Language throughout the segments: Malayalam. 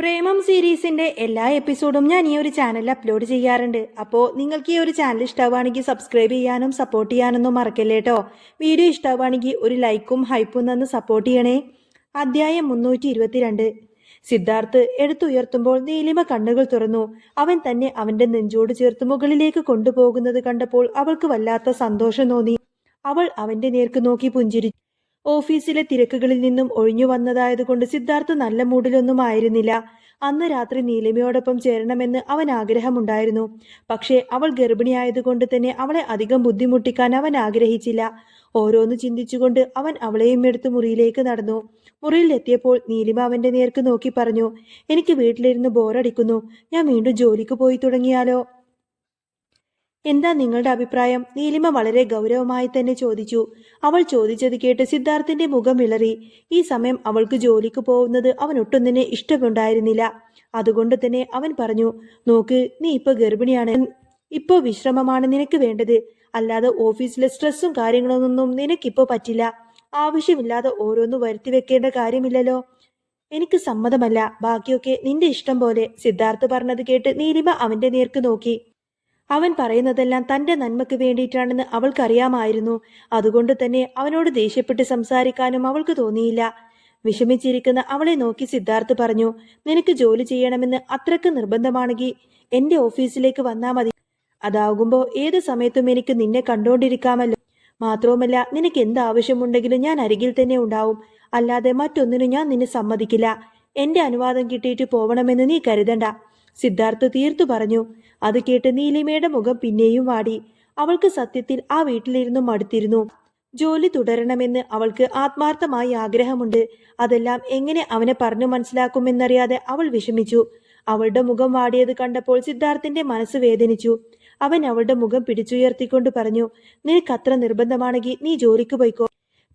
പ്രേമം സീരീസിന്റെ എല്ലാ എപ്പിസോഡും ഞാൻ ഈ ഒരു ചാനലിൽ അപ്ലോഡ് ചെയ്യാറുണ്ട്. അപ്പോൾ നിങ്ങൾക്ക് ഈ ഒരു ചാനൽ ഇഷ്ടമാണെങ്കിൽ സബ്സ്ക്രൈബ് ചെയ്യാനും സപ്പോർട്ട് ചെയ്യാനൊന്നും മറക്കല്ലേ കേട്ടോ വീഡിയോ ഇഷ്ടമാണെങ്കിൽ ഒരു ലൈക്കും ഹൈപ്പും തന്ന് സപ്പോർട്ട് ചെയ്യണേ. അധ്യായം മുന്നൂറ്റി ഇരുപത്തിരണ്ട് സിദ്ധാർത്ഥ് എടുത്തുയർത്തുമ്പോൾ നീലിമ കണ്ണുകൾ തുറന്നു. അവൻ തന്നെ അവന്റെ നെഞ്ചോട് ചേർത്ത് മുകളിലേക്ക് കൊണ്ടുപോകുന്നത് കണ്ടപ്പോൾ അവൾക്ക് വല്ലാത്ത സന്തോഷം തോന്നി. അവൾ അവന്റെ നേർക്ക് നോക്കി പുഞ്ചിരി ഓഫീസിലെ തിരക്കുകളിൽ നിന്നും ഒഴിഞ്ഞു വന്നതായതുകൊണ്ട് സിദ്ധാർത്ഥ് നല്ല മൂഡിലൊന്നും ആയിരുന്നില്ല അന്ന് രാത്രി നീലിമയോടൊപ്പം ചേരണമെന്ന് അവൻ ആഗ്രഹമുണ്ടായിരുന്നു. പക്ഷേ അവൾ ഗർഭിണിയായതുകൊണ്ട് തന്നെ അവളെ അധികം ബുദ്ധിമുട്ടിക്കാൻ അവൻ ആഗ്രഹിച്ചില്ല. ഓരോന്ന് ചിന്തിച്ചുകൊണ്ട് അവൻ അവളെയും എടുത്ത് മുറിയിലേക്ക് നടന്നു. മുറിയിലെത്തിയപ്പോൾ നീലിമ അവന്റെ നേർക്ക് നോക്കി പറഞ്ഞു എനിക്ക് വീട്ടിലിരുന്ന് ബോറടിക്കുന്നു. ഞാൻ വീണ്ടും ജോലിക്ക് പോയി തുടങ്ങിയാലോ? എന്താ നിങ്ങളുടെ അഭിപ്രായം? നീലിമ വളരെ ഗൗരവമായി തന്നെ ചോദിച്ചു. അവൾ ചോദിച്ചത് കേട്ട് സിദ്ധാർത്ഥിന്റെ മുഖം വിളറി. ഈ സമയം അവൾക്ക് ജോലിക്ക് പോകുന്നത് അവൻ ഒട്ടും തന്നെ ഇഷ്ടമുണ്ടായിരുന്നില്ല. അതുകൊണ്ട് തന്നെ അവൻ പറഞ്ഞു നോക്ക് നീ ഇപ്പൊ ഗർഭിണിയാണ്. ഇപ്പോ വിശ്രമമാണ് നിനക്ക് വേണ്ടത്. അല്ലാതെ ഓഫീസിലെ സ്ട്രെസ്സും കാര്യങ്ങളൊന്നും നിനക്കിപ്പോ പറ്റില്ല. ആവശ്യമില്ലാതെ ഓരോന്ന് വരുത്തി വെക്കേണ്ട കാര്യമില്ലല്ലോ. എനിക്ക് സമ്മതമല്ല. ബാക്കിയൊക്കെ നിന്റെ ഇഷ്ടം പോലെ സിദ്ധാർത്ഥ് പറഞ്ഞത് കേട്ട് നീലിമ അവന്റെ നേർക്ക് നോക്കി. അവൻ പറയുന്നതെല്ലാം തന്റെ നന്മയ്ക്ക് വേണ്ടിയിട്ടാണെന്ന് അവൾക്കറിയാമായിരുന്നു. അതുകൊണ്ട് തന്നെ അവനോട് ദേഷ്യപ്പെട്ട് സംസാരിക്കാനും അവൾക്ക് തോന്നിയില്ല. വിഷമിച്ചിരിക്കുന്ന അവളെ നോക്കി സിദ്ധാർത്ഥ് പറഞ്ഞു നിനക്ക് ജോലി ചെയ്യണമെന്ന് അത്രയ്ക്ക് നിർബന്ധമാണെങ്കിൽ എന്റെ ഓഫീസിലേക്ക് വന്നാ മതി. അതാകുമ്പോൾ ഏത് സമയത്തും എനിക്ക് നിന്നെ കണ്ടോണ്ടിരിക്കാമല്ലോ. മാത്രവുമല്ല നിനക്ക് എന്ത് ആവശ്യമുണ്ടെങ്കിലും ഞാൻ അരികിൽ തന്നെ ഉണ്ടാവും. അല്ലാതെ മറ്റൊന്നിനും ഞാൻ നിന്നെ സമ്മതിക്കില്ല. എന്റെ അനുവാദം കിട്ടിയിട്ട് പോവണമെന്ന് നീ കരുതണ്ട. സിദ്ധാർത്ഥ് തീർത്തു പറഞ്ഞു അത് കേട്ട് നീലിമയുടെ മുഖം പിന്നെയും വാടി. അവൾക്ക് സത്യത്തിൽ ആ വീട്ടിലിരുന്നു മടുത്തിരുന്നു. ജോലി തുടരണമെന്ന് അവൾക്ക് ആത്മാർത്ഥമായി ആഗ്രഹമുണ്ട്. അതെല്ലാം എങ്ങനെ അവനെ പറഞ്ഞു മനസ്സിലാക്കുമെന്നറിയാതെ അവൾ വിഷമിച്ചു. അവളുടെ മുഖം വാടിയത് കണ്ടപ്പോൾ സിദ്ധാർത്ഥിന്റെ മനസ്സ് വേദനിച്ചു. അവൻ അവളുടെ മുഖം പിടിച്ചുയർത്തിക്കൊണ്ട് പറഞ്ഞു നിനക്കത്ര നിർബന്ധമാണെങ്കിൽ നീ ജോലിക്ക് പോയിക്കോ.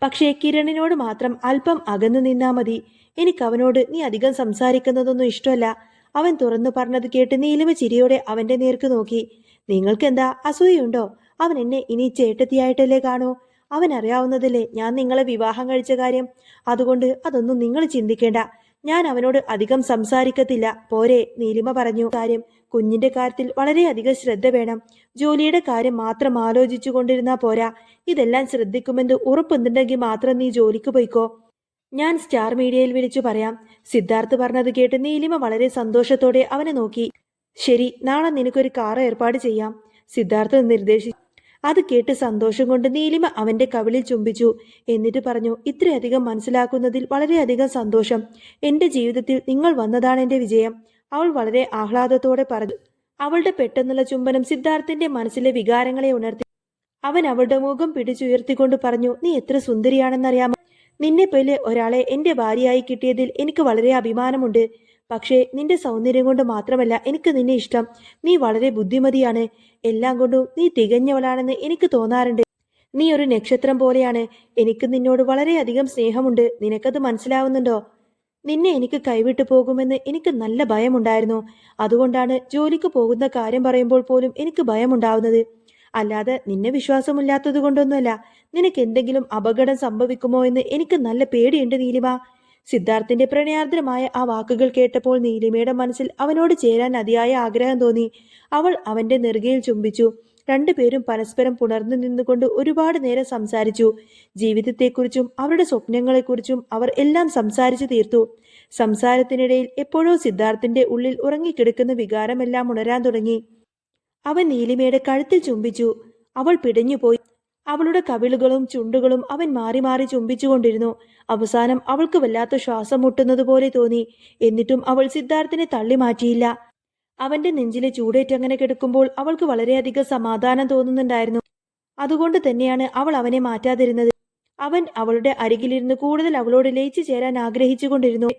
പക്ഷേ കിരണിനോട് മാത്രം അല്പം അകന്നു നിന്നാ മതി. എനിക്കവനോട് നീ അധികം സംസാരിക്കുന്നതൊന്നും ഇഷ്ടമല്ല. അവൻ തുറന്നു പറഞ്ഞത് കേട്ട് നീലിമ ചിരിയോടെ അവന്റെ നേർക്ക് നോക്കി. നിങ്ങൾക്കെന്താ? അസൂയുണ്ടോ അവൻ എന്നെ ഇനി ചേട്ടത്തിയായിട്ടല്ലേ കാണൂ? അവൻ അറിയാവുന്നതല്ലേ ഞാൻ നിങ്ങളെ വിവാഹം കഴിച്ച കാര്യം? അതുകൊണ്ട് അതൊന്നും നിങ്ങൾ ചിന്തിക്കേണ്ട. ഞാൻ അവനോട് അധികം സംസാരിക്കത്തില്ല. പോരെ നീലിമ പറഞ്ഞു. കാര്യം കുഞ്ഞിന്റെ കാര്യത്തിൽ വളരെയധികം ശ്രദ്ധ വേണം. ജോലിയുടെ കാര്യം മാത്രം ആലോചിച്ചു കൊണ്ടിരുന്നാ പോരാ. ഇതെല്ലാം ശ്രദ്ധിക്കുമെന്ന് ഉറപ്പുണ്ടെങ്കിൽ മാത്രം നീ ജോലിക്ക് പോയിക്കോ. ഞാൻ സ്റ്റാർ മീഡിയയിൽ വിളിച്ചു പറയാം. സിദ്ധാർത്ഥ് പറഞ്ഞത് കേട്ട് നീലിമ വളരെ സന്തോഷത്തോടെ അവനെ നോക്കി. ശരി നാളെ നിനക്കൊരു കാർ ഏർപ്പാട് ചെയ്യാം. സിദ്ധാർത്ഥ് നിർദ്ദേശിച്ചു അത് കേട്ട് സന്തോഷം കൊണ്ട് നീലിമ അവന്റെ കവിളിൽ ചുംബിച്ചു. എന്നിട്ട് പറഞ്ഞു ഇത്രയധികം മനസ്സിലാക്കുന്നതിൽ വളരെയധികം സന്തോഷം. എന്റെ ജീവിതത്തിൽ നിങ്ങൾ വന്നതാണ് എന്റെ വിജയം. അവൾ വളരെ ആഹ്ലാദത്തോടെ പറഞ്ഞു. അവളുടെ പെട്ടെന്നുള്ള ചുംബനം സിദ്ധാർത്ഥിന്റെ മനസ്സിലെ വികാരങ്ങളെ ഉണർത്തി അവൻ അവളുടെ മുഖം പിടിച്ചുയർത്തിക്കൊണ്ട് പറഞ്ഞു നീ എത്ര സുന്ദരിയാണെന്നറിയാമോ? നിന്നെ പോലെ ഒരാളെ എന്റെ ഭാര്യയായി കിട്ടിയതിൽ എനിക്ക് വളരെ അഭിമാനമുണ്ട്. പക്ഷേ നിന്റെ സൗന്ദര്യം കൊണ്ട് മാത്രമല്ല എനിക്ക് നിന്നെ ഇഷ്ടം. നീ വളരെ ബുദ്ധിമതിയാണ്. എല്ലാം കൊണ്ടും നീ തികഞ്ഞവളാണെന്ന് എനിക്ക് തോന്നാറുണ്ട്. നീ ഒരു നക്ഷത്രം പോലെയാണ്. എനിക്ക് നിന്നോട് വളരെയധികം സ്നേഹമുണ്ട്. നിനക്കത് മനസ്സിലാവുന്നുണ്ടോ? നിന്നെ എനിക്ക് കൈവിട്ടു പോകുമെന്ന് എനിക്ക് നല്ല ഭയമുണ്ടായിരുന്നു. അതുകൊണ്ടാണ് ജോലിക്ക് പോകുന്ന കാര്യം പറയുമ്പോൾ പോലും എനിക്ക് ഭയമുണ്ടാവുന്നത്. അല്ലാതെ നിന്നെ വിശ്വാസമില്ലാത്തത് കൊണ്ടൊന്നുമല്ല. നിനക്ക് എന്തെങ്കിലും അപകടം സംഭവിക്കുമോ എന്ന് എനിക്ക് നല്ല പേടിയുണ്ട് നീലിമ. സിദ്ധാർത്ഥിന്റെ പ്രണയാർദ്രമായ ആ വാക്കുകൾ കേട്ടപ്പോൾ നീലിമയുടെ മനസ്സിൽ അവനോട് ചേരാൻ അതിയായ ആഗ്രഹം തോന്നി. അവൾ അവന്റെ നെറുകയിൽ ചുംബിച്ചു. രണ്ടുപേരും പരസ്പരം പുണർന്നു നിന്നുകൊണ്ട് ഒരുപാട് നേരം സംസാരിച്ചു. ജീവിതത്തെക്കുറിച്ചും അവരുടെ സ്വപ്നങ്ങളെക്കുറിച്ചും അവർ എല്ലാം സംസാരിച്ചു തീർത്തു. സംസാരത്തിനിടയിൽ എപ്പോഴോ സിദ്ധാർത്ഥിന്റെ ഉള്ളിൽ ഉറങ്ങിക്കിടക്കുന്ന വികാരമെല്ലാം ഉണരാൻ തുടങ്ങി. അവൻ നീലിമയുടെ കഴുത്തിൽ ചുംബിച്ചു. അവൾ പിടഞ്ഞുപോയി. അവളുടെ കവിളുകളും ചുണ്ടുകളും അവൻ മാറി മാറി ചുംബിച്ചുകൊണ്ടിരുന്നു. അവസാനം അവൾക്ക് വല്ലാത്ത ശ്വാസം മുട്ടുന്നത് പോലെ തോന്നി. എന്നിട്ടും അവൾ സിദ്ധാർത്ഥിനെ തള്ളി മാറ്റിയില്ല. അവന്റെ നെഞ്ചിലെ ചൂടേറ്റങ്ങനെ കിടക്കുമ്പോൾ അവൾക്ക് വളരെയധികം സമാധാനം തോന്നുന്നുണ്ടായിരുന്നു. അതുകൊണ്ട് തന്നെയാണ് അവൾ അവനെ മാറ്റാതിരുന്നത്. അവൻ അവളുടെ അരികിലിരുന്ന് കൂടുതൽ അവളോട് ലയിച്ചു ചേരാൻ ആഗ്രഹിച്ചുകൊണ്ടിരുന്നു.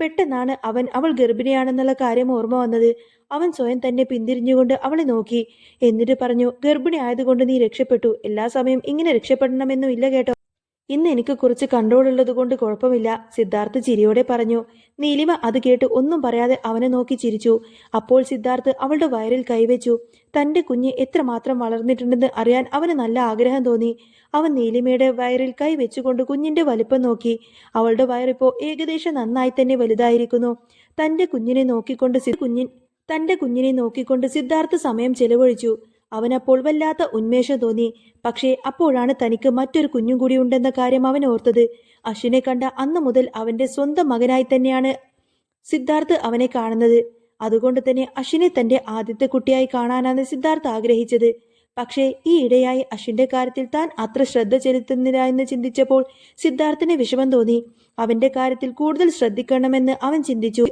പെട്ടെന്നാണ് അവൻ അവൾ ഗർഭിണിയാണെന്നുള്ള കാര്യം ഓർമ്മ വന്നത്. അവൻ സ്വയം തന്നെ പിന്തിരിഞ്ഞുകൊണ്ട് അവളെ നോക്കി. എന്നിട്ട് പറഞ്ഞു ഗർഭിണി ആയതുകൊണ്ട് നീ രക്ഷപ്പെട്ടു. എല്ലാ സമയം ഇങ്ങനെ രക്ഷപ്പെടണമെന്നും ഇല്ല കേട്ടോ. ഇന്ന് എനിക്ക് കുറച്ച് കൺട്രോൾ ഉള്ളത് കൊണ്ട് കുഴപ്പമില്ല സിദ്ധാർത്ഥ് ചിരിയോടെ പറഞ്ഞു. നീലിമ അത് കേട്ട് ഒന്നും പറയാതെ അവനെ നോക്കി ചിരിച്ചു. അപ്പോൾ സിദ്ധാർത്ഥ് അവളുടെ വയറിൽ കൈവച്ചു. തന്റെ കുഞ്ഞ് എത്രമാത്രം വളർന്നിട്ടുണ്ടെന്ന് അറിയാൻ അവന് നല്ല ആഗ്രഹം തോന്നി. അവൻ നീലിമയുടെ വയറിൽ കൈ വെച്ചുകൊണ്ട് കുഞ്ഞിന്റെ വലിപ്പം നോക്കി. അവളുടെ വയറിപ്പോ ഏകദേശം നന്നായി തന്നെ വലുതായിരിക്കുന്നു. തന്റെ കുഞ്ഞിനെ നോക്കിക്കൊണ്ട് കുഞ്ഞിൻ തന്റെ കുഞ്ഞിനെ നോക്കിക്കൊണ്ട് സിദ്ധാർത്ഥ് സമയം ചെലവഴിച്ചു. അവനപ്പോൾ വല്ലാത്ത ഉന്മേഷം തോന്നി. പക്ഷേ അപ്പോഴാണ് തനിക്ക് മറ്റൊരു കുഞ്ഞും കൂടി ഉണ്ടെന്ന കാര്യം അവൻ ഓർത്തത്. അശ്വിനെ കണ്ട അന്ന് മുതൽ അവന്റെ സ്വന്തം മകനായി തന്നെയാണ് സിദ്ധാർത്ഥ് അവനെ കാണുന്നത്. അതുകൊണ്ട് തന്നെ അശ്വിനെ തന്റെ ആദ്യത്തെ കുട്ടിയായി കാണാനാണ് സിദ്ധാർത്ഥ് ആഗ്രഹിച്ചത്. പക്ഷേ ഈ ഇടയായി അശ്വിന്റെ കാര്യത്തിൽ താൻ അത്ര ശ്രദ്ധ ചെലുത്തുന്നില്ല എന്ന് ചിന്തിച്ചപ്പോൾ സിദ്ധാർത്ഥിന് വിഷമം തോന്നി. അവന്റെ കാര്യത്തിൽ കൂടുതൽ ശ്രദ്ധിക്കണമെന്ന് അവൻ ചിന്തിച്ചു.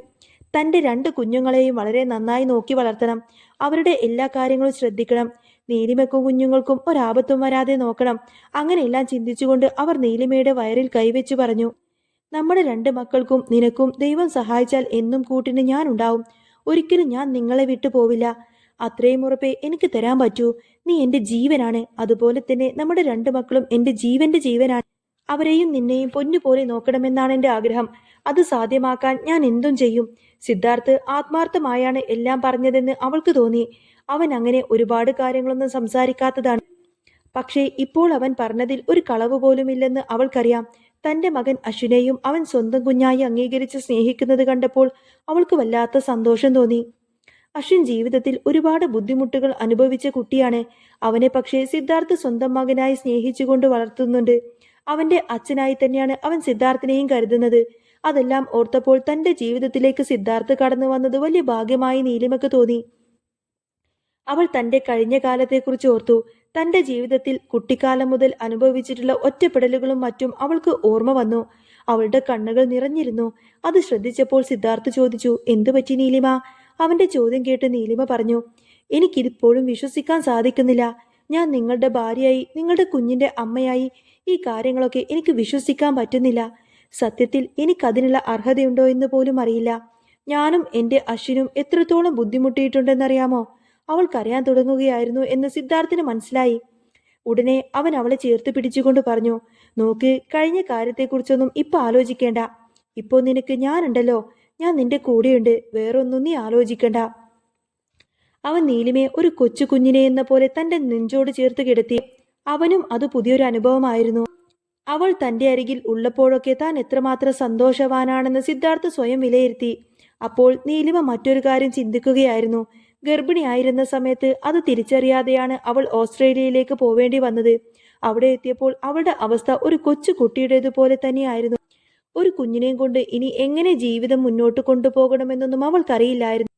തന്റെ രണ്ട് കുഞ്ഞുങ്ങളെയും വളരെ നന്നായി നോക്കി വളർത്തണം. അവരുടെ എല്ലാ കാര്യങ്ങളും ശ്രദ്ധിക്കണം. നീലിമയ്ക്കും കുഞ്ഞുങ്ങൾക്കും ഒരാപത്തും വരാതെ നോക്കണം. അങ്ങനെയെല്ലാം ചിന്തിച്ചുകൊണ്ട് അവർ നീലിമയുടെ വയറിൽ കൈവച്ചു പറഞ്ഞു. നമ്മുടെ രണ്ട് മക്കൾക്കും നിനക്കും ദൈവം സഹായിച്ചാൽ എന്നും കൂട്ടിന് ഞാൻ ഉണ്ടാവും. ഒരിക്കലും ഞാൻ നിങ്ങളെ വിട്ടു പോവില്ല. അത്രയും ഉറപ്പേ എനിക്ക് തരാൻ പറ്റൂ. നീ എന്റെ ജീവനാണ്. അതുപോലെ തന്നെ നമ്മുടെ രണ്ട് മക്കളും എന്റെ ജീവന്റെ ജീവനാണ്. അവരെയും നിന്നെയും പൊന്നുപോലെ നോക്കണമെന്നാണ് എന്റെ ആഗ്രഹം. അത് സാധ്യമാക്കാൻ ഞാൻ എന്തും ചെയ്യും. സിദ്ധാർത്ഥ് ആത്മാർത്ഥമായാണ് എല്ലാം പറഞ്ഞതെന്ന് അവൾക്ക് തോന്നി. അവൻ അങ്ങനെ ഒരുപാട് കാര്യങ്ങളൊന്നും സംസാരിക്കാത്തതാണ്. പക്ഷേ ഇപ്പോൾ അവൻ പറഞ്ഞതിൽ ഒരു കളവ് പോലുമില്ലെന്ന് അവൾക്കറിയാം. തന്റെ മകൻ അശ്വിനെയും അവൻ സ്വന്തം കുഞ്ഞായി അംഗീകരിച്ച് സ്നേഹിക്കുന്നത് കണ്ടപ്പോൾ അവൾക്ക് വല്ലാത്ത സന്തോഷം തോന്നി. അശ്വിൻ ജീവിതത്തിൽ ഒരുപാട് ബുദ്ധിമുട്ടുകൾ അനുഭവിച്ച കുട്ടിയാണ്. അവനെ പക്ഷേ സിദ്ധാർത്ഥ് സ്വന്തം മകനായി സ്നേഹിച്ചുകൊണ്ട് വളർത്തുന്നുണ്ട്. അവന്റെ അച്ഛനായി തന്നെയാണ് അവൻ സിദ്ധാർത്ഥിനെയും കരുതുന്നത്. അതെല്ലാം ഓർത്തപ്പോൾ തന്റെ ജീവിതത്തിലേക്ക് സിദ്ധാർത്ഥ് കടന്നു വന്നത് വലിയ ഭാഗ്യമായി നീലിമക്ക് തോന്നി. അവൾ തന്റെ കഴിഞ്ഞ കാലത്തെക്കുറിച്ച് ഓർത്തു. തന്റെ ജീവിതത്തിൽ കുട്ടിക്കാലം മുതൽ അനുഭവിച്ചിട്ടുള്ള ഒറ്റപ്പെടലുകളും മറ്റും അവൾക്ക് ഓർമ്മ വന്നു. അവളുടെ കണ്ണുകൾ നിറഞ്ഞിരുന്നു. അത് ശ്രദ്ധിച്ചപ്പോൾ സിദ്ധാർത്ഥ് ചോദിച്ചു എന്തു പറ്റി നീലിമ? അവന്റെ ചോദ്യം കേട്ട് നീലിമ പറഞ്ഞു എനിക്കിതിപ്പോഴും വിശ്വസിക്കാൻ സാധിക്കുന്നില്ല. ഞാൻ നിങ്ങളുടെ ഭാര്യയായി നിങ്ങളുടെ കുഞ്ഞിന്റെ അമ്മയായി ഈ കാര്യങ്ങളൊക്കെ എനിക്ക് വിശ്വസിക്കാൻ പറ്റുന്നില്ല. സത്യത്തിൽ എനിക്കതിനുള്ള അർഹതയുണ്ടോ എന്ന് പോലും അറിയില്ല. ഞാനും എന്റെ അശ്വിനും എത്രത്തോളം ബുദ്ധിമുട്ടിയിട്ടുണ്ടെന്നറിയാമോ? അവൾക്കറിയാൻ തുടങ്ങുകയായിരുന്നു എന്ന് സിദ്ധാർത്ഥിന് മനസ്സിലായി. ഉടനെ അവൻ അവളെ ചേർത്ത് പിടിച്ചുകൊണ്ട് പറഞ്ഞു നോക്ക് കഴിഞ്ഞ കാര്യത്തെക്കുറിച്ചൊന്നും ഇപ്പൊ ആലോചിക്കേണ്ട. ഇപ്പോൾ നിനക്ക് ഞാനുണ്ടല്ലോ. ഞാൻ നിന്റെ കൂടെയുണ്ട്. വേറൊന്നും നീ ആലോചിക്കണ്ട. അവൻ നീലിമയെ ഒരു കൊച്ചു കുഞ്ഞിനെ എന്ന പോലെ തന്റെ നെഞ്ചോട് ചേർത്ത് കിടത്തി അവനും അത് പുതിയൊരു അനുഭവമായിരുന്നു. അവൾ തന്റെ അരികിൽ ഉള്ളപ്പോഴൊക്കെ താൻ എത്രമാത്രം സന്തോഷവാനാണെന്ന് സിദ്ധാർത്ഥ് സ്വയം വിലയിരുത്തി. അപ്പോൾ നീലിമ മറ്റൊരു കാര്യം ചിന്തിക്കുകയായിരുന്നു. ഗർഭിണിയായിരുന്ന സമയത്ത് അത് തിരിച്ചറിയാതെയാണ് അവൾ ഓസ്ട്രേലിയയിലേക്ക് പോവേണ്ടി വന്നത്. അവിടെ എത്തിയപ്പോൾ അവളുടെ അവസ്ഥ ഒരു കൊച്ചു കുട്ടിയുടേതുപോലെ തന്നെയായിരുന്നു. ഒരു കുഞ്ഞിനെയും കൊണ്ട് ഇനി എങ്ങനെ ജീവിതം മുന്നോട്ട് കൊണ്ടുപോകണമെന്നൊന്നും അവൾക്കറിയില്ലായിരുന്നു.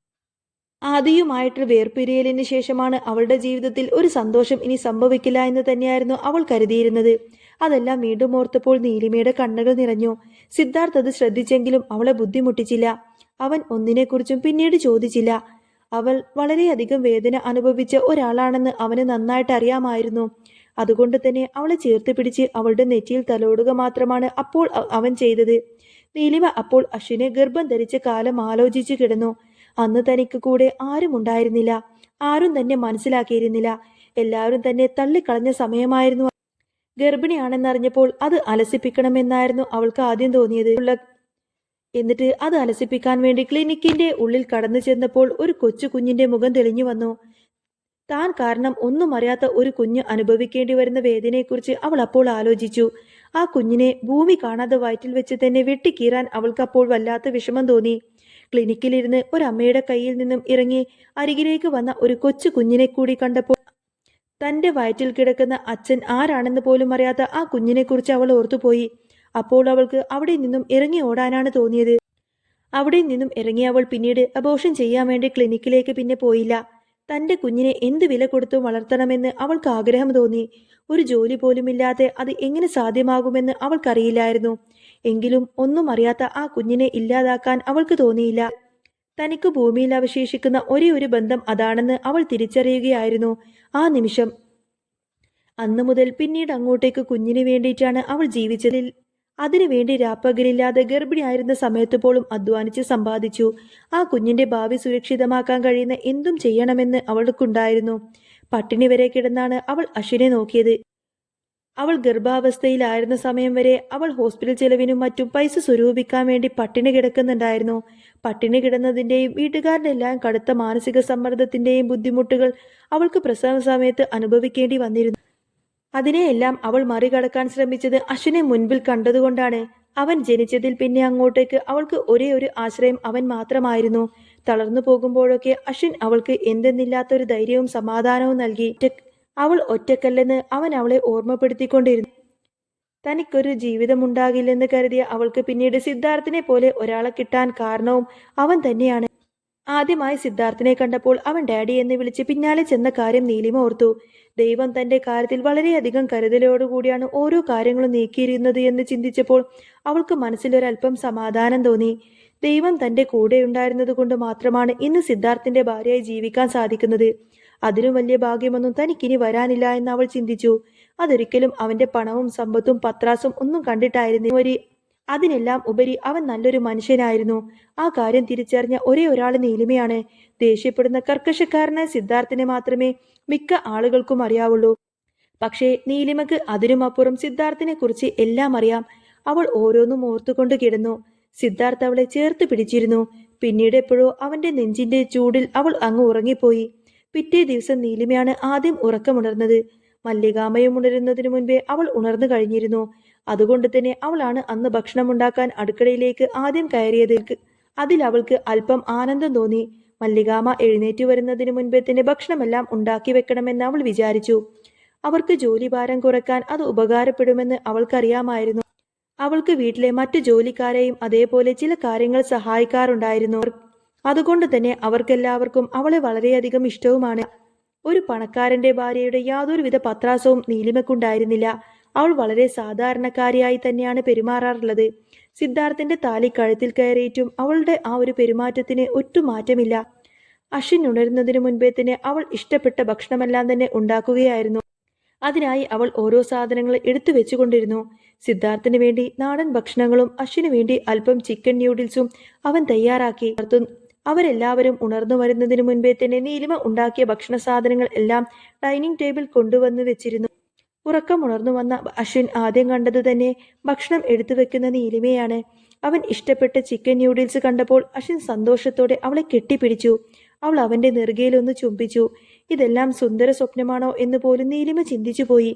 ആദിയുമായിട്ട് വേർപിരിയലിന് ശേഷമാണ് അവളുടെ ജീവിതത്തിൽ ഒരു സന്തോഷം ഇനി സംഭവിക്കില്ല എന്ന് തന്നെയായിരുന്നു അവൾ കരുതിയിരുന്നത്. അതെല്ലാം വീണ്ടും ഓർത്തപ്പോൾ നീലിമയുടെ കണ്ണുകൾ നിറഞ്ഞു. സിദ്ധാർത്ഥ് അത് ശ്രദ്ധിച്ചെങ്കിലും അവളെ ബുദ്ധിമുട്ടിച്ചില്ല. അവൻ ഒന്നിനെക്കുറിച്ചും പിന്നീട് ചോദിച്ചില്ല. അവൾ വളരെയധികം വേദന അനുഭവിച്ച ഒരാളാണെന്ന് അവന് നന്നായിട്ട് അറിയാമായിരുന്നു. അതുകൊണ്ട് തന്നെ അവളെ ചേർത്ത് പിടിച്ച് അവളുടെ നെറ്റിയിൽ തലോടുക മാത്രമാണ് അപ്പോൾ അവൻ ചെയ്തത്. നീലിമ അപ്പോൾ അശ്വിനെ ഗർഭം ധരിച്ച കാലം ആലോചിച്ചു കിടന്നു. അന്ന് തനിക്ക് കൂടെ ആരും ഉണ്ടായിരുന്നില്ല. ആരും തന്നെ മനസ്സിലാക്കിയിരുന്നില്ല. എല്ലാവരും തന്നെ തള്ളിക്കളഞ്ഞ സമയമായിരുന്നു. ഗർഭിണിയാണെന്നറിഞ്ഞപ്പോൾ അത് അലസിപ്പിക്കണമെന്നായിരുന്നു അവൾക്ക് ആദ്യം തോന്നിയത്. എന്നിട്ട് അത് അലസിപ്പിക്കാൻ വേണ്ടി ക്ലിനിക്കിന്റെ ഉള്ളിൽ കടന്നു ചെന്നപ്പോൾ ഒരു കൊച്ചു കുഞ്ഞിന്റെ മുഖം തെളിഞ്ഞു വന്നു. താൻ കാരണം ഒന്നും അറിയാത്ത ഒരു കുഞ്ഞ് അനുഭവിക്കേണ്ടി വരുന്ന വേദനയെക്കുറിച്ച് അവൾ അപ്പോൾ ആലോചിച്ചു. ആ കുഞ്ഞിനെ ഭൂമി കാണാതെ വയറ്റിൽ വെച്ച് തന്നെ വെട്ടിക്കീറാൻ അവൾക്ക് അപ്പോൾ വല്ലാത്ത വിഷമം തോന്നി. ക്ലിനിക്കിലിരുന്ന് ഒരമ്മയുടെ കയ്യിൽ നിന്നും ഇറങ്ങി അരികിലേക്ക് വന്ന ഒരു കൊച്ചു കുഞ്ഞിനെ കൂടി കണ്ടപ്പോൾ തന്റെ വയറ്റിൽ കിടക്കുന്ന അച്ഛൻ ആരാണെന്ന് പോലും അറിയാത്ത ആ കുഞ്ഞിനെക്കുറിച്ച് അവൾ ഓർത്തുപോയി. അപ്പോൾ അവൾക്ക് അവിടെ നിന്നും ഇറങ്ങി ഓടാനാണ് തോന്നിയത്. അവിടെ നിന്നും ഇറങ്ങി അവൾ പിന്നീട് അബോഷൻ ചെയ്യാൻ വേണ്ടി ക്ലിനിക്കിലേക്ക് പിന്നെ പോയില്ല. തന്റെ കുഞ്ഞിനെ എന്ത് വില കൊടുത്തും വളർത്തണമെന്ന് അവൾക്ക് ആഗ്രഹം തോന്നി. ഒരു ജോലി പോലുമില്ലാതെ അത് എങ്ങനെ സാധ്യമാകുമെന്ന് അവൾക്കറിയില്ലായിരുന്നു. എങ്കിലും ഒന്നും അറിയാത്ത ആ കുഞ്ഞിനെ ഇല്ലാതാക്കാൻ അവൾക്ക് തോന്നിയില്ല. തനിക്ക് ഭൂമിയിൽ അവശേഷിക്കുന്ന ഒരേ ഒരു ബന്ധം അതാണെന്ന് അവൾ തിരിച്ചറിയുകയായിരുന്നു. ആ നിമിഷം അന്നു മുതൽ പിന്നീട് അങ്ങോട്ടേക്ക് കുഞ്ഞിന് വേണ്ടിയിട്ടാണ് അവൾ ജീവിച്ചതിൽ അതിനുവേണ്ടി രാപ്പകലില്ലാതെ ഗർഭിണിയായിരുന്ന സമയത്ത് പോലും അധ്വാനിച്ച് സമ്പാദിച്ചു. ആ കുഞ്ഞിന്റെ ഭാവി സുരക്ഷിതമാക്കാൻ കഴിയുന്ന എന്തും ചെയ്യണമെന്ന് അവൾക്കുണ്ടായിരുന്നു. പട്ടിണി വരെ കിടന്നാണ് അവൾ അശ്വിനെ നോക്കിയത്. അവൾ ഗർഭാവസ്ഥയിലായിരുന്ന സമയം വരെ അവൾ ഹോസ്പിറ്റൽ ചെലവിനും മറ്റും പൈസ സ്വരൂപിക്കാൻ വേണ്ടി പട്ടിണി കിടക്കുന്നുണ്ടായിരുന്നു. പട്ടിണി കിടന്നതിന്റെയും വീട്ടുകാരുടെ എല്ലാം കടുത്ത മാനസിക സമ്മർദ്ദത്തിന്റെയും ബുദ്ധിമുട്ടുകൾ അവൾക്ക് പ്രസവ സമയത്ത് അനുഭവിക്കേണ്ടി വന്നിരുന്നു. അതിനെയെല്ലാം അവൾ മറികടക്കാൻ ശ്രമിച്ചത് അശ്വിനെ മുൻപിൽ കണ്ടതുകൊണ്ടാണ്. അവൻ ജനിച്ചതിൽ പിന്നെ അങ്ങോട്ടേക്ക് അവൾക്ക് ഒരേ ഒരു ആശ്രയം അവൻ മാത്രമായിരുന്നു. തളർന്നു പോകുമ്പോഴൊക്കെ അശ്വിൻ അവൾക്ക് എന്തെന്നില്ലാത്തൊരു ധൈര്യവും സമാധാനവും നൽകി. അവൾ ഒറ്റക്കല്ലെന്ന് അവൻ അവളെ ഓർമ്മപ്പെടുത്തിക്കൊണ്ടിരുന്നു. തനിക്കൊരു ജീവിതമുണ്ടാകില്ലെന്ന് കരുതിയ അവൾക്ക് പിന്നീട് സിദ്ധാർത്ഥിനെ പോലെ ഒരാളെ കിട്ടാൻ കാരണവും അവൻ തന്നെയാണ്. ആദ്യമായി സിദ്ധാർത്ഥിനെ കണ്ടപ്പോൾ അവൻ ഡാഡി എന്ന് വിളിച്ച് പിന്നാലെ ചെന്ന കാര്യം നീലിമ ഓർത്തു. ദൈവം തന്റെ കാര്യത്തിൽ വളരെയധികം കരുതലോടുകൂടിയാണ് ഓരോ കാര്യങ്ങളും നീക്കിയിരുന്നത് എന്ന് ചിന്തിച്ചപ്പോൾ അവൾക്ക് മനസ്സിലൊരല്പം സമാധാനം തോന്നി. ദൈവം തന്റെ കൂടെ ഉണ്ടായിരുന്നത് കൊണ്ട് മാത്രമാണ് ഇന്ന് സിദ്ധാർത്ഥിന്റെ ഭാര്യയായി ജീവിക്കാൻ സാധിക്കുന്നത്. അതിനും വലിയ ഭാഗ്യമൊന്നും തനിക്കിനി വരാനില്ല എന്ന് അവൾ ചിന്തിച്ചു. അതൊരിക്കലും അവന്റെ പണവും സമ്പത്തും പത്രാസും ഒന്നും കണ്ടിട്ടായിരുന്നു ഒരു അതിനെല്ലാം ഉപരി അവൻ നല്ലൊരു മനുഷ്യനായിരുന്നു. ആ കാര്യം തിരിച്ചറിഞ്ഞ ഒരേ ഒരാൾ നീലിമയാണ്. ദേഷ്യപ്പെടുന്ന കർക്കശക്കാരനായ സിദ്ധാർത്ഥനെ മാത്രമേ മിക്ക ആളുകൾക്കും അറിയാവുള്ളൂ. പക്ഷേ നീലിമക്ക് അതിനുമപ്പുറം സിദ്ധാർത്ഥിനെ കുറിച്ച് എല്ലാം അറിയാം. അവൾ ഓരോന്നും ഓർത്തുകൊണ്ട് കിടന്നു. സിദ്ധാർത്ഥ് അവളെ ചേർത്ത് പിടിച്ചിരുന്നു. പിന്നീട് എപ്പോഴോ അവന്റെ നെഞ്ചിന്റെ ചൂടിൽ അവൾ അങ്ങ് ഉറങ്ങിപ്പോയി. പിറ്റേ ദിവസം നീലിമയാണ് ആദ്യം ഉറക്കമുണർന്നത്. മല്ലികാമയും ഉണരുന്നതിനു മുൻപേ അവൾ ഉണർന്നു കഴിഞ്ഞിരുന്നു. അതുകൊണ്ട് തന്നെ അവളാണ് അന്ന് ഭക്ഷണം ഉണ്ടാക്കാൻ അടുക്കളയിലേക്ക് ആദ്യം കയറിയത്. അതിൽ അവൾക്ക് അല്പം ആനന്ദം തോന്നി. മല്ലികാമ എഴുന്നേറ്റ് വരുന്നതിന് മുൻപേ തന്നെ ഭക്ഷണമെല്ലാം ഉണ്ടാക്കി വെക്കണമെന്ന് അവൾ വിചാരിച്ചു. അവർക്ക് ജോലിഭാരം കുറയ്ക്കാൻ അത് ഉപകാരപ്പെടുമെന്ന് അവൾക്കറിയാമായിരുന്നു. അവൾക്ക് വീട്ടിലെ മറ്റു ജോലിക്കാരെയും അതേപോലെ ചില കാര്യങ്ങൾ സഹായിക്കാറുണ്ടായിരുന്നു. അതുകൊണ്ട് തന്നെ അവർക്കെല്ലാവർക്കും അവളെ വളരെയധികം ഇഷ്ടവുമാണ്. ഒരു പണക്കാരന്റെ ഭാര്യയുടെ യാതൊരുവിധ പത്രാസവും നീലിമക്കുണ്ടായിരുന്നില്ല അവൾ വളരെ സാധാരണക്കാരിയായി തന്നെയാണ് പെരുമാറാറുള്ളത്. സിദ്ധാർത്ഥിന്റെ താലി കഴുത്തിൽ കയറിയിട്ടും അവളുടെ ആ ഒരു പെരുമാറ്റത്തിന് ഒട്ടും മാറ്റമില്ല അശ്വിൻ ഉണരുന്നതിന് മുൻപേ തന്നെ അവൾ ഇഷ്ടപ്പെട്ട ഭക്ഷണമെല്ലാം തന്നെ ഉണ്ടാക്കുകയായിരുന്നു. അതിനായി അവൾ ഓരോ സാധനങ്ങൾ എടുത്തു വെച്ചുകൊണ്ടിരുന്നു. സിദ്ധാർത്ഥിന് വേണ്ടി നാടൻ ഭക്ഷണങ്ങളും അശ്വിന് വേണ്ടി അല്പം ചിക്കൻ ന്യൂഡിൽസും അവൻ തയ്യാറാക്കി. അവരെല്ലാവരും ഉണർന്നു വരുന്നതിന് മുൻപേ തന്നെ നീലിമ ഉണ്ടാക്കിയ ഭക്ഷണ സാധനങ്ങൾ എല്ലാം ഡൈനിങ് ടേബിൾ കൊണ്ടുവന്നു വെച്ചിരുന്നു. ഉറക്കം ഉണർന്നു വന്ന അശ്വിൻ ആദ്യം കണ്ടത് തന്നെ ഭക്ഷണം എടുത്തു വെക്കുന്ന നീലിമയാണ്. അവൻ ഇഷ്ടപ്പെട്ട ചിക്കൻ ന്യൂഡിൽസ് കണ്ടപ്പോൾ അശ്വിൻ സന്തോഷത്തോടെ അവളെ കെട്ടിപ്പിടിച്ചു. അവൾ അവന്റെ നെറുകയിലൊന്ന് ചുംബിച്ചു. ഇതെല്ലാം സുന്ദര സ്വപ്നമാണോ എന്ന് പോലും നീലിമ ചിന്തിച്ചു പോയി.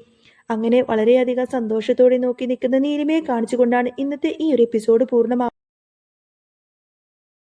അങ്ങനെ വളരെയധികം സന്തോഷത്തോടെ നോക്കി നിൽക്കുന്ന നീലിമയെ കാണിച്ചുകൊണ്ടാണ് ഇന്നത്തെ ഈ ഒരു എപ്പിസോഡ് പൂർണമാ